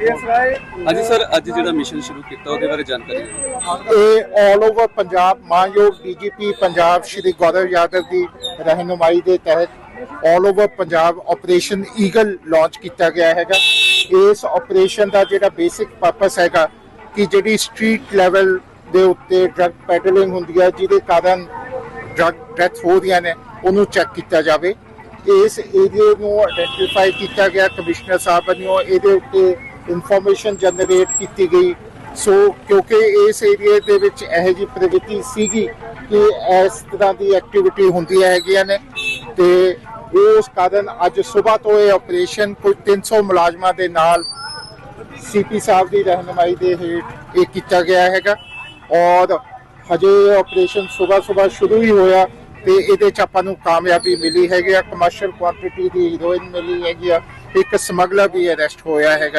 ਹਾਂਜੀ ਸਰ ਅੱਜ ਜਿਹੜਾ ਮਿਸ਼ਨ ਸ਼ੁਰੂ ਕੀਤਾ ਉਹਦੇ ਬਾਰੇ ਜਾਣਕਾਰੀ ਦਿਓ। ਇਹ ਆਲ ਓਵਰ ਪੰਜਾਬ ਮਾਨਯੋਗ ਡੀਜੀਪੀ ਪੰਜਾਬ ਸ਼੍ਰੀ ਗੌਰਵ ਯਾਦਵ ਦੀ ਰਹਿਨੁਮਾਈ ਦੇ ਤਹਿਤ all over Punjab Operation Eagle launch ਕੀਤਾ ਗਿਆ ਹੈਗਾ। ਇਸ ਆਪਰੇਸ਼ਨ ਦਾ ਜਿਹੜਾ ਬੇਸਿਕ ਪਰਪਸ ਹੈਗਾ ਕਿ ਜਿਹੜੀ ਸਟਰੀਟ ਲੈਵਲ ਦੇ ਉੱਤੇ ਡਰੱਗ ਪੈਡਲਿੰਗ ਹੁੰਦੀ ਹੈ ਜਿਹਦੇ ਕਾਰਨ ਡਰੱਗ ਡੈਥ ਹੋ ਰਹੀਆਂ ਨੇ ਉਹਨੂੰ ਚੈੱਕ ਕੀਤਾ ਜਾਵੇ। ਇਸ ਏਰੀਏ ਨੂੰ ਆਇਡੈਂਟੀਫਾਈ ਕੀਤਾ ਗਿਆ ਕਮਿਸ਼ਨਰ ਸਾਹਿਬ ਵੱਲੋਂ। ਇਹਦੇ ਉੱਤੇ ਇਨਫੋਰਮੇਸ਼ਨ ਜਨਰੇਟ ਕੀਤੀ ਗਈ। ਸੋ ਕਿਉਂਕਿ ਇਸ ਏਰੀਏ ਦੇ ਵਿੱਚ ਇਹੋ ਜਿਹੀ ਪ੍ਰਗਤੀ ਸੀਗੀ ਕਿ ਇਸ ਤਰ੍ਹਾਂ ਦੀ ਐਕਟੀਵਿਟੀ ਹੁੰਦੀਆਂ ਹੈਗੀਆਂ ਨੇ ਤੇ ਉਸ ਕਾਰਨ ਅੱਜ ਸਵੇਰ ਤੋਂ ਇਹ ਆਪਰੇਸ਼ਨ ਕੋਈ 300 ਮੁਲਾਜ਼ਮਾਂ ਦੇ ਨਾਲ ਸੀਪੀ ਸਾਹਿਬ ਦੀ ਰਹਿਨਮਾਈ ਦੇ ਹੇਠ ਇਹ ਕੀਤਾ ਗਿਆ ਹੈਗਾ। ਔਰ ਹਜੇ ਆਪਰੇਸ਼ਨ ਸਵੇਰ ਸਵੇਰ ਸ਼ੁਰੂ ਹੀ ਹੋਇਆ ਤੇ ਇਹਦੇ ਚ ਆਪਾਂ ਨੂੰ ਕਾਮਯਾਬੀ ਮਿਲੀ ਹੈਗੀ ਆ। ਕਮਰਸ਼ੀਅਲ ਕੁਆਂਟੀਟੀ ਦੀ ਹੀਰੋਇਨ ਮਿਲੀ ਹੈਗੀ ਆ। ਇੱਕ ਸਮਗਲਰ ਵੀ ਅਰੈਸਟ ਹੋਇਆ ਹੈਗਾ